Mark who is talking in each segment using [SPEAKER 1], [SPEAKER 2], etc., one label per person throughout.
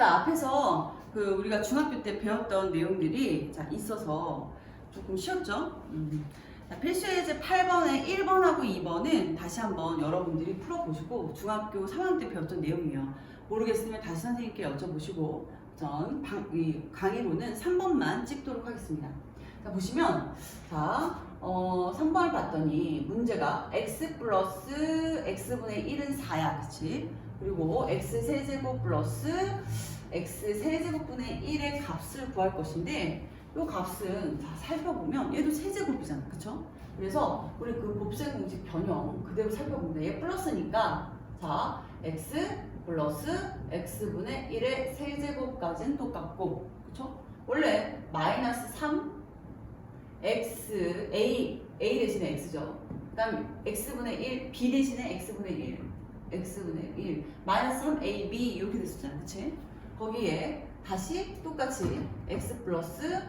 [SPEAKER 1] 자, 앞에서 그 우리가 중학교 때 배웠던 내용들이 자, 있어서 조금 쉬웠죠? 음. 자, 필수예제 8번에 1번하고 2번은 다시 한번 여러분들이 풀어보시고 중학교 3학년 때 배웠던 내용이에요. 모르겠으면 다시 선생님께 여쭤보시고 전 방, 이 강의로는 3번만 찍도록 하겠습니다. 자, 보시면 자, 어, 3번을 봤더니 문제가 x 플러스 x분의 1은 4야, 그치? 그리고 x 세제곱 플러스 x 세제곱분의 1의 값을 구할 것인데 이 값은 자, 살펴보면 얘도 세제곱이잖아, 그쵸? 그래서 우리 그 곱셈 공식 변형 그대로 살펴봅니다. 얘 플러스니까 자 x 플러스 x분의 1의 세제곱까지는 똑같고 그쵸? 원래 마이너스 3 x a a 대신에 x죠. 그 다음 x분의 1 b 대신에 x분의 1 x분의 1 마이너스 3 a b 이렇게 됐었잖아, 그치? 거기에 다시 똑같이 x 플러스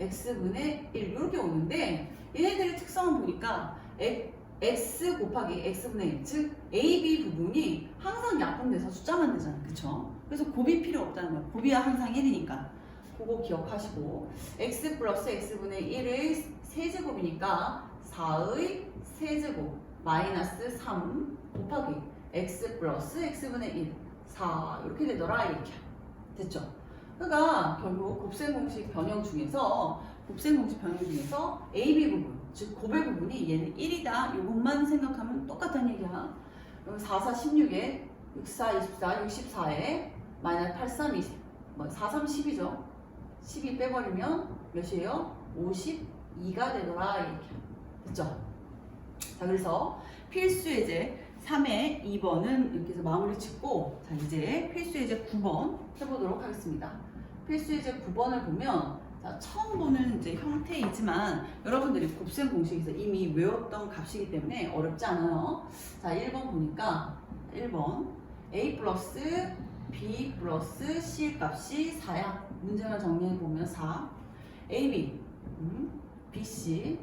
[SPEAKER 1] x분의 1 이렇게 오는데 얘네들의 특성을 보니까 에- x 곱하기 x분의 1, 즉 ab 부분이 항상 약분돼서 숫자만 되잖아, 그쵸? 그래서 곱이 필요 없다는 거야. 곱이야 항상 1이니까. 그거 기억하시고 x 플러스 x분의 1의 세제곱이니까 4의 세제곱 마이너스 3 곱하기 x 플러스 x분의 1 4 이렇게 되더라 이렇게 됐죠? 그러니까 결국 곱셈 공식 변형 중에서 곱셈 공식 변형 중에서 AB 부분 즉 곱의 부분이 얘는 1이다 이것만 생각하면 똑같다는 얘기야 그럼 4, 4, 16에 6, 4, 24, 64에 마이너스 8, 3, 20, 뭐 4, 3, 10이죠 12 빼버리면 몇이에요? 52가 되더라 이렇게 됐죠? 자 그래서 필수 예제 3의 2번은 이렇게 해서 마무리 짓고 자 이제 필수 예제 9번 해보도록 하겠습니다. 필수 예제 9번을 보면 자 처음 보는 이제 형태이지만 여러분들이 곱셈 공식에서 이미 외웠던 값이기 때문에 어렵지 않아요. 자 1번 보니까 1번 a 플러스 b 플러스 c 값이 4야. 문제만 정리해 보면 4 ab 음, bc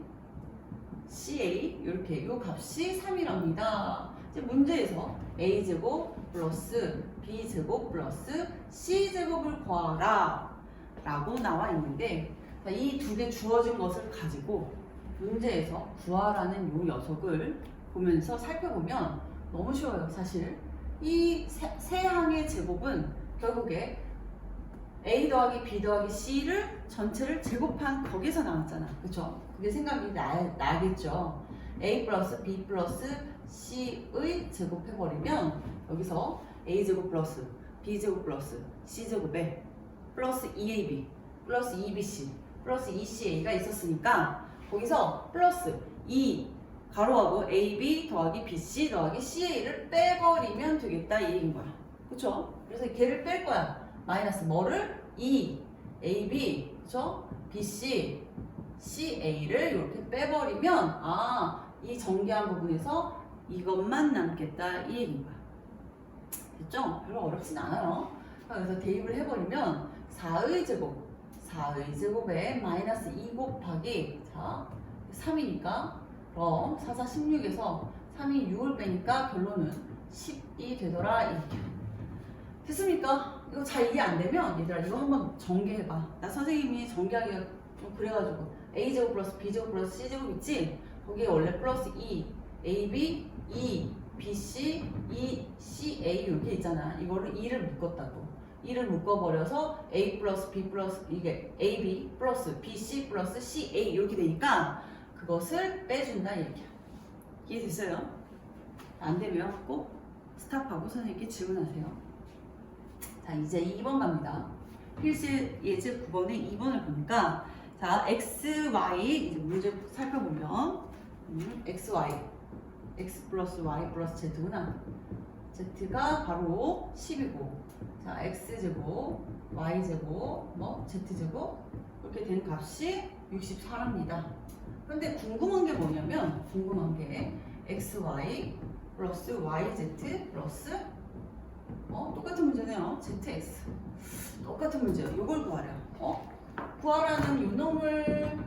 [SPEAKER 1] CA 이렇게 이 값이 3이랍니다. 이제 문제에서 A 제곱 플러스 B 제곱 플러스 C 제곱을 구하라 라고 나와 있는데 이 두 개 주어진 것을 가지고 문제에서 구하라는 이 녀석을 보면서 살펴보면 너무 쉬워요 사실 이 세 항의 제곱은 결국에 A 더하기 B 더하기 C를 전체를 제곱한 거기서 나왔잖아. 그쵸? 그게 생각이 나, 나겠죠. A 플러스 B 플러스 C의 제곱해버리면 여기서 A 제곱 플러스 B 제곱 플러스 C 제곱에 플러스 2AB 플러스 2BC 플러스 2CA가 있었으니까 거기서 플러스 2 가로하고 AB 더하기 BC 더하기 CA를 빼버리면 되겠다 이 얘기인 거야. 그쵸? 그래서 걔를 뺄 거야. 마이너스 뭐를? 2 AB 그쵸? BC CA를 이렇게 빼버리면 아 이 정리한 부분에서 이것만 남겠다 이 얘기인 거야 됐죠? 별로 어렵진 않아요 그래서 대입을 해버리면 4의 제곱 4의 제곱에 마이너스 2 곱하기 자 3이니까 그럼 4, 4, 16에서 3이 6을 빼니까 결론은 10이 되더라 이렇게 됐습니까? 이거 잘 이해 안 되면 얘들아 이거 한번 전개해봐. 나 선생님이 전개하기가 좀 그래가지고 a제곱 플러스 b제곱 플러스 c제곱 있지? 거기에 원래 플러스 2 ab 2 bc 2 ca 이렇게 있잖아. 이거를 2를 묶었다고. 2를 묶어버려서 a 플러스 b 플러스 이게 ab 플러스 bc 플러스 ca 이렇게 되니까 그것을 빼준다 이렇게. 이해됐어요? 안 되면 꼭 스탑하고 선생님께 질문하세요. 자 이제 2번 갑니다. 필수 예제 9번에 2번을 보니까 자 x, y 이제 문제 살펴보면 음, x, y x 플러스 y 플러스 z구나. z가 바로 10이고 자 x 제곱, y 제곱, 뭐 z 제곱 이렇게 된 값이 64랍니다. 그런데 궁금한 게 뭐냐면 궁금한 게 x, y 플러스 y, z 플러스 어, 똑같은 문제네요. ZX. 똑같은 문제예요. 이걸 구하래요. 어? 구하라는 요놈을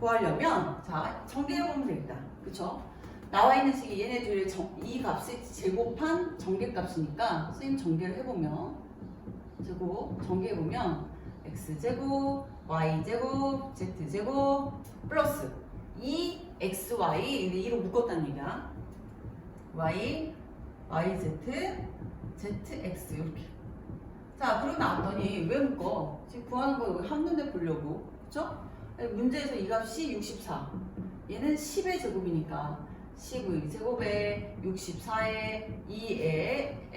[SPEAKER 1] 구하려면 자, 전개해보면 되겠다. 그쵸? 나와 있는 식이 얘네들의 정, 이 값이 제곱한 전개값이니까 선생님 전개를 해보면 제곱 전개해 보면 x 제곱, y 제곱, z 제곱 플러스 2 x y 2로 묶었다는 얘기야. y, y z, z x 이렇게. 자, 그러고 나왔더니 왜 묶어? 지금 구하는 거 한눈에 보려고. 그쵸? 문제에서 이 값이 64. 얘는 10의 제곱이니까 10의 제곱에 64에 2의